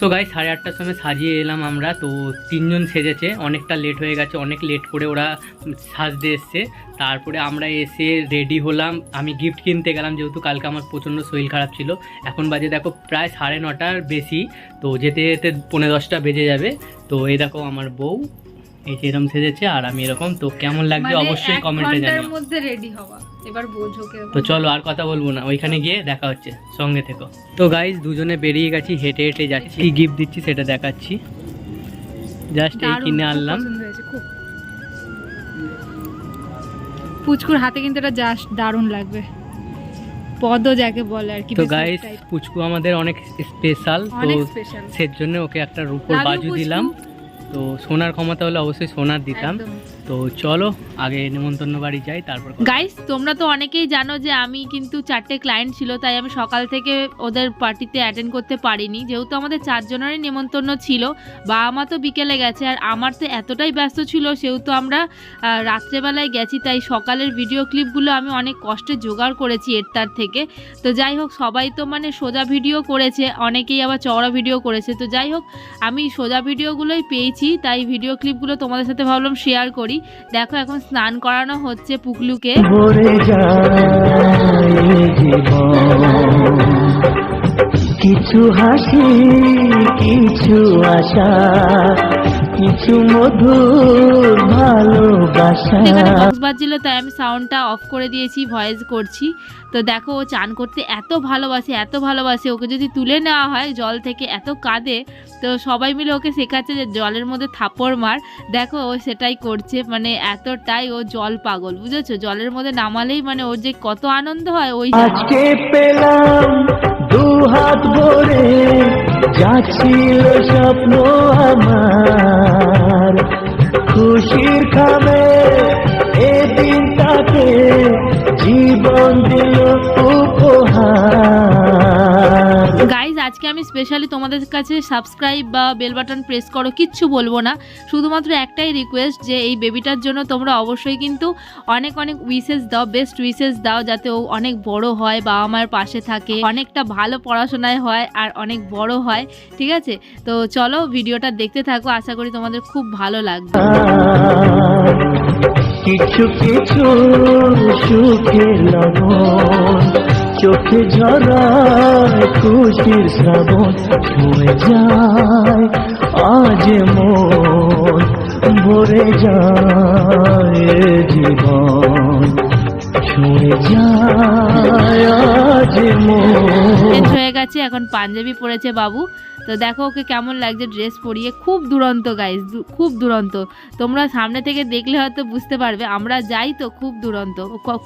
তো গাই সাড়ে আটটার সময় সাজিয়ে এলাম আমরা। তো তিনজন সেজেছে। অনেকটা লেট হয়ে গেছে, অনেক লেট করে ওরা সাজতে এসছে। তারপরে আমরা এসে রেডি হলাম। আমি গিফট কিনতে গেলাম, যেহেতু কালকে আমার প্রচণ্ড শরীর খারাপ ছিল। এখন বাজে দেখো প্রায় সাড়ে নটার বেশি। তো যেতে যেতে পনেরো দশটা বেজে যাবে। তো এই দেখো আমার বউ। এই যে এরকম সেজেছে আর আমি এরকম। তো কেমন লাগছে মানে অবশ্যই কমেন্টে জানাও। মধ্যে রেডি হওয়া। এবার বোঝো তো চলো আর কথা বলব না ওইখানে গিয়ে দেখা হচ্ছে সঙ্গে থেকো। তো গাইজ দুজনে বেরিয়ে গেছি হেঁটে হেঁটে যাচ্ছি। কি গিফট দিচ্ছি সেটা দেখাচ্ছি। জাস্ট এই কিনে আনলাম। পুচকুর হাতে কিন্তু এটা জাস্ট দারুণ লাগবে। পদ যাকে বলে আর কি তো type। পুচকু আমাদের অনেক স্পেশাল তো অনেক স্পেশাল সের জন্য ওকে একটা রূপোর বাজু দিলাম। তো সোনার ক্ষমতা হলে অবশ্যই সোনার দিতাম। তো চলো, আগে নেমন্তন্ন বাড়ি যাই, তারপর গাইস তোমরা তো অনেকেই জানো যে আমি কিন্তু চারটে ক্লায়েন্ট ছিল, তাই আমি সকাল থেকে ওদের পার্টিতে অ্যাটেন্ড করতে পারিনি। যেহেতু আমাদের চারজনেরই নেমন্তন্ন ছিল, বাবা মা তো বিকেলে গেছে, আর আমার তো এতটাই ব্যস্ত ছিল, সেহেতু আমরা রাত্রেবেলায় গেছি, তাই সকালের ভিডিও ক্লিপগুলো আমি অনেক কষ্টে জোগাড় করেছি এর তার থেকে। তো যাই হোক, সবাই তো মানে সোজা ভিডিও করেছে, অনেকেই আবার চওড়া ভিডিও করেছে। তো যাই হোক, আমি সোজা ভিডিওগুলোই পেয়েছি, তাই ভিডিও ক্লিপগুলো তোমাদের সাথে ভাবলাম শেয়ার করি। দেখো এখন স্নান করানো হচ্ছে পুকলুকে। কিছু হাসি কিছু আশা কিছু মধুর ভালোবাসা। এখানে বক্স বাজছিল তাই আমি সাউন্ডটা অফ করে দিয়েছি ভয়েস করছি। তো দেখো ও চান করতে এত ভালোবাসে এত ভালোবাসে ওকে যদি তুলে নেওয়া হয় জল থেকে এত কাঁদে তো সবাই মিলে ওকে শেখাচ্ছে যে জলের মধ্যে থাপড় মার। দেখো ও সেটাই করছে মানে এতটাই ও জল পাগল বুঝেছ? জলের মধ্যে নামালেই মানে ওর যে কত আনন্দ হয় ওই। আজকে পেলাম দু হাত ভরে। যাচ্ছিল স্বপ্ন আমার। খুশির খাবে এদিন দিনটাকে জীবন দিল উপহার। আজকে আমি স্পেশালি তোমাদের কাছে সাবস্ক্রাইব বা বেল বাটন প্রেস করো, কিচ্ছু বলব না। শুধুমাত্র একটাই রিকোয়েস্ট যে এই বেবিটার জন্য তোমরা অবশ্যই কিন্তু অনেক অনেক উইসেস দাও বেস্ট উইসেস দাও, যাতে ও অনেক বড় হয়, বাবা মায়ের পাশে থাকে, অনেকটা ভালো পড়াশোনায় হয় আর অনেক বড় হয়, ঠিক আছে? তো চলো ভিডিওটা দেখতে থাকো, আশা করি তোমাদের খুব ভালো লাগবে। কিছু কিছু সুখে লবণ চোখে ঝরায় খুশির শ্রাবণ ছুঁয়ে যায়। আজ মন ভরে যায় জীবন। ছুঁয়ে হয়ে গেছে, এখন পাঞ্জাবি পরেছে বাবু। তো দেখো ওকে কেমন লাগছে ড্রেস পরিয়ে। খুব দুরন্ত গাইজ খুব দুরন্ত। তোমরা সামনে থেকে দেখলে হয়তো বুঝতে পারবে, আমরা যাই তো খুব দুরন্ত।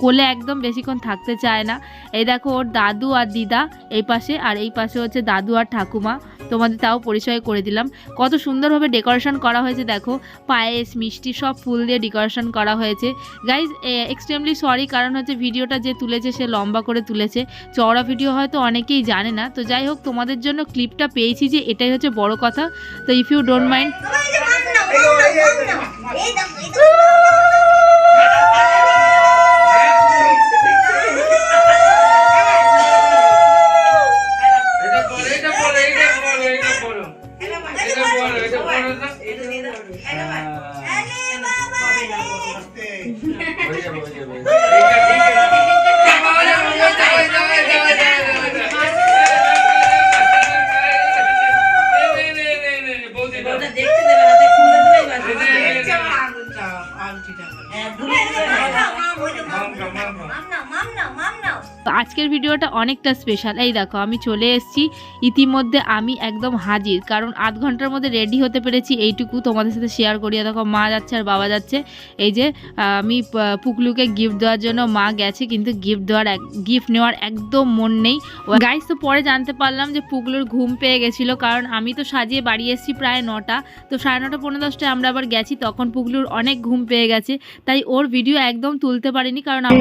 কোলে একদম বেশিক্ষণ থাকতে চায় না। এই দেখো ওর দাদু আর দিদা এই পাশে, আর এই পাশে হচ্ছে দাদু আর ঠাকুমা। তোমাদের তাও পরিচয় করে দিলাম কত সুন্দরভাবে ডেকোরেশন করা হয়েছে দেখো পায়েস মিষ্টি সব ফুল দিয়ে ডেকোরেশন করা হয়েছে গাইজ এক্সট্রিমলি সরি কারণ হচ্ছে ভিডিওটা যে তুলেছে সে লম্বা করে তুলেছে চওড়া ভিডিও হয়তো অনেকেই জানে না তো যাই হোক তোমাদের জন্য ক্লিপটা পেয়েছি যে এটাই হচ্ছে বড় কথা তো ইফ ইউ ডোন্ট মাইন্ড এটা পড়ো, এটা আজকের ভিডিওটা অনেকটা স্পেশাল এই দেখো, আমি চলে এসেছি। ইতিমধ্যে আমি একদম হাজির, কারণ আধ ঘণ্টার মধ্যে রেডি হতে পেরেছি এইটুকু। তোমাদের সাথে শেয়ার করিয়ে দেখো, মা যাচ্ছে আর বাবা যাচ্ছে। এই যে, আমি পুকলুকে গিফট দেওয়ার জন্য মা গেছে, কিন্তু গিফট দেওয়ার গিফট নেওয়ার একদম মন নেই। গাইস তো পরে জানতে পারলাম যে পুকলুর ঘুম পেয়ে গেছিল, কারণ আমি তো সাজিয়ে বাড়ি এসেছি প্রায় নটা। তো সাড়ে নটা পনেরো দশটায় আমরা আবার গেছি, তখন পুকলুর অনেক ঘুম পেয়ে গেছে। তাই ওর ভিডিও একদম তুলতে পারিনি, কারণ আমি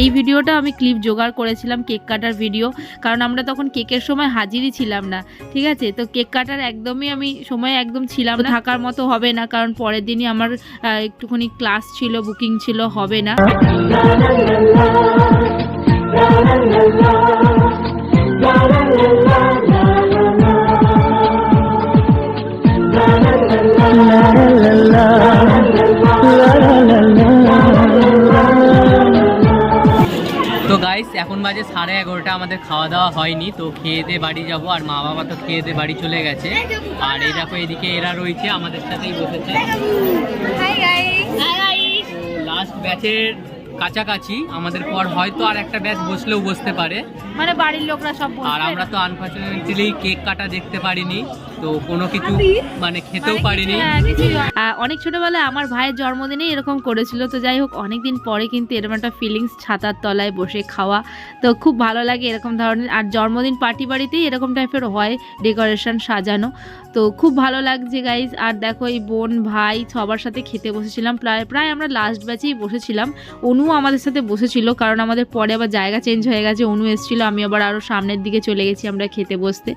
এই ভিডিওটা আমি ক্লিপ জোগাড় করেছিলাম কেক কাটার ভিডিও কারণ আমরা তখন কেকের সময় হাজিরই ছিলাম না ঠিক আছে? তো কেক কাটার একদমই আমি সময় একদম ছিলাম থাকার মতো হবে না কারণ পরের দিনই আমার একটুখানি ক্লাস ছিল বুকিং ছিল হবে না। La বাজে সাড়ে এগারোটা আমাদের খাওয়া দাওয়া হয়নি তো খেয়ে দিয়ে বাড়ি যাব আর মা বাবা তো খেয়ে দিয়ে বাড়ি চলে গেছে। আর এই দেখো এদিকে এরা রয়েছে আমাদের সাথেই বসেছে। লাস্ট ব্যাচের কাছাকাছি আমাদের পর হয়তো আর একটা ব্যাচ বসলেও বসতে পারে। মানে বাড়ির লোকরা সব আর আমরা তো আনফর্চুনেটলি কেক কাটা দেখতে পারিনি। তো কোনো কিছু মানে খেতেও পারিনি। আহ, অনেক ছোটবেলায় আমার ভাইয়ের জন্মদিনে এরকম করেছিল তো যাই হোক অনেক দিন পরে কিন্তু এরকম একটা ফিলিংস ছাতার তলায় বসে খাওয়া তো খুব ভালো লাগে এরকম ধরনের। আর জন্মদিন পার্টি বাড়িতেই এরকম টাইপের হয় ডেকোরেশন সাজানো তো খুব ভালো লাগছে গাইজ আর দেখো এই বোন ভাই সবার সাথে খেতে বসেছিলাম। প্রায় প্রায় আমরা লাস্ট ব্যাচেই বসেছিলাম। অনুও আমাদের সাথে বসেছিল কারণ আমাদের পরে আবার জায়গা চেঞ্জ হয়ে গেছে। অনু এসেছিল আমি আবার আরও সামনের দিকে চলে গেছি আমরা খেতে বসতে।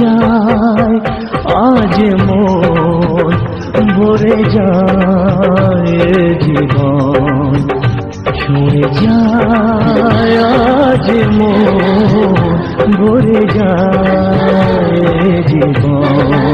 যায় আজ মন ভরে যায় জীবন। ছুঁয়ে যায় আজ মন ভরে যায় জীবন।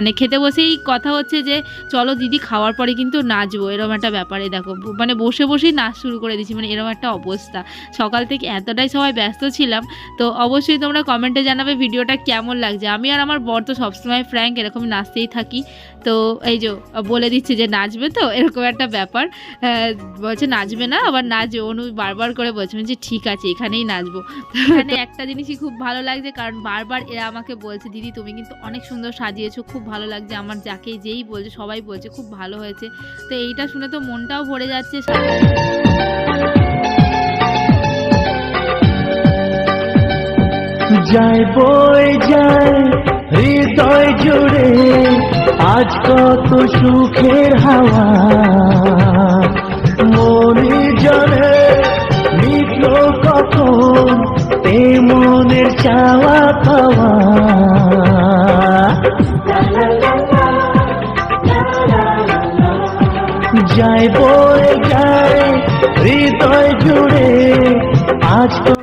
মানে খেতে বসেই কথা হচ্ছে যে, চলো দিদি খাওয়ার পরে কিন্তু নাচবো। এরম একটা ব্যাপারে দেখো মানে বসে বসেই নাচ শুরু করে দিচ্ছি মানে এরকম একটা অবস্থা। সকাল থেকে এতটাই সবাই ব্যস্ত ছিলাম, তো অবশ্যই তোমরা কমেন্টে জানাবে ভিডিওটা কেমন লাগছে। আমি আর আমার বর তো সবসময় ফ্র্যাঙ্ক, এরকম নাচতেই থাকি। তো এই যে বলে দিচ্ছি যে নাচবে তো এরকম একটা ব্যাপার। আহ, বলছে নাচবে না আবার নাচবে। অনু বারবার করে বলছে যে ঠিক আছে এখানেই নাচবো। এখানে একটা জিনিসই খুব ভালো লাগছে কারণ বারবার এরা আমাকে বলছে দিদি তুমি কিন্তু অনেক সুন্দর সাজিয়েছো খুব ভালো লাগছে আমার যাকে যেই বলছে সবাই বলছে খুব ভালো হয়েছে। তো এইটা শুনে তো মনটাও ভরে যাচ্ছে। বই হৃদয় জুড়ে আজ কত সুখের হাওয়া। মনে জনে মিটল কখন এ মনের চাওয়া পাওয়া। যায় বই যায় হৃদয় জুড়ে আজ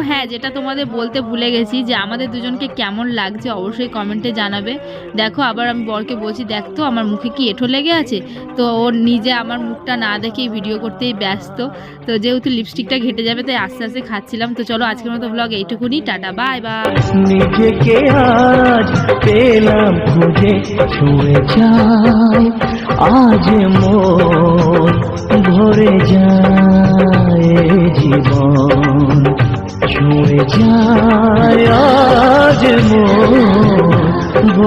হ্যাঁ যেটা তোমাদের বলতে ভুলে গেছি যে আমাদের দুজনকে কেমন লাগছে অবশ্যই কমেন্টে জানাবে। দেখো, আবার আমি বরকে বলছি, দেখ তো, আমার মুখে কি এঁঠো লেগে আছে? তো ওর নিজে আমার মুখটা না দেখেই ভিডিও করতেই ব্যস্ত। তো যেহেতু লিপস্টিকটা ঘেটে যাবে, তাই আস্তে আস্তে খাচ্ছিলাম। তো চলো, আজকের মতো ব্লগ এইটুকুনি। টাটা বাই বাই আজ ভরে যায়। জীবন ছুঁয়ে যায় আজ মন।